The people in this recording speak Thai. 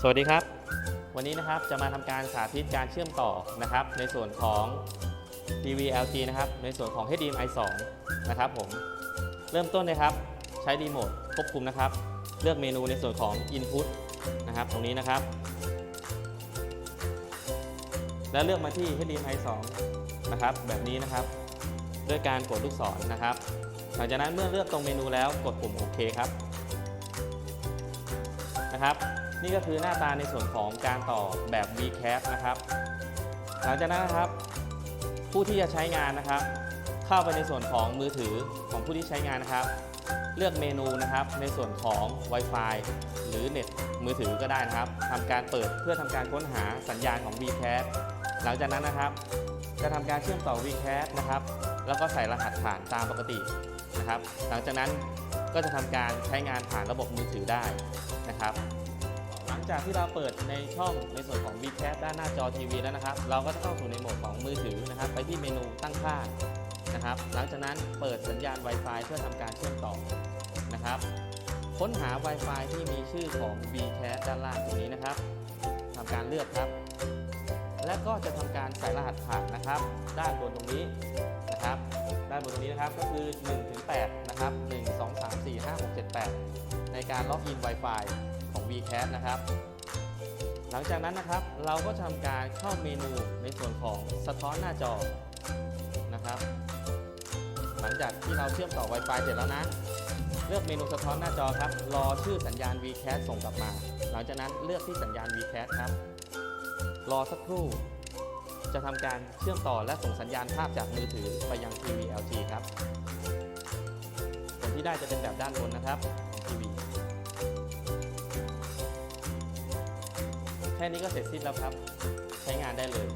สวัสดีครับ วันนี้นะครับจะมาทำการสาธิตการเชื่อมต่อนะครับ ในส่วนของ TV LG นะครับ ในส่วนของ HDMI 2นะครับผม เริ่มต้นนะครับ ใช้รีโมทควบคุมนะครับ เลือกเมนูในส่วนของ Input นะครับ ตรงนี้นะครับ แล้วเลือกมาที่ HDMI 2นะครับ แบบนี้นะครับ ด้วยการกดลูกศรนะครับ หลังจากนั้นเมื่อเลือกตรงเมนูแล้วกดปุ่มโอเคครับ นะครับ นี่ก็คือหน้าตาในส่วนของการต่อแบบ VCAP นะครับ หลังจากนั้นนะครับ ผู้ที่จะใช้งานนะครับ เข้าไปในส่วนของมือถือของผู้ที่ใช้งานนะครับ เลือกเมนูนะครับในส่วนของ Wi-Fi หรือเน็ตมือถือก็ได้นะครับทำการเปิดเพื่อทำการค้นหาสัญญาณของ VCAP หลังจากนั้นนะครับ จะทำการเชื่อมต่อ VCAP นะครับ แล้วก็ใส่รหัสผ่านตามปกตินะครับ หลังจากนั้นก็จะทำการใช้งานผ่านระบบมือถือได้นะครับ จากที่เราเปิดในช่องในส่วนของ VCAP ด้านหน้าจอทีวีแล้วนะครับ เราก็จะเข้าสู่ในโหมดของมือถือนะครับ ไปที่เมนูตั้งค่านะครับ หลังจากนั้นเปิดสัญญาณ Wi-Fi เพื่อทำการเชื่อมต่อนะครับ ค้นหา Wi-Fi ที่มีชื่อของ VCAP ด้านล่างตรงนี้นะครับทำการเลือกครับ และก็จะทำการใส่รหัสผ่านนะครับ ด้านบนตรงนี้นะครับด้านบนตรงนี้นะครับก็คือ1ถึง8นะครับ1 2 3 4 5 6 7 8 ในการล็อกอิน Wi-Fi ของ VCAT นะครับ หลังจากนั้นนะครับเราก็จะทำการเข้าเมนูในส่วนของสะท้อนหน้าจอนะครับ หลังจากที่เราเชื่อมต่อ Wi-Fi เสร็จแล้วนะ เลือกเมนูสะท้อนหน้าจอครับ รอชื่อสัญญาณ VCAT ส่งกลับมา หลังจากนั้นเลือกที่สัญญาณ VCAT ครับ รอสักครู่ จะทำการเชื่อมต่อและส่งสัญญาณภาพจากมือถือไปยังทีวี LG ครับผลที่ได้จะเป็นแบบด้านบนนะครับของทีวี แค่นี้ก็เสร็จสิ้นแล้วครับ ใช้งานได้เลย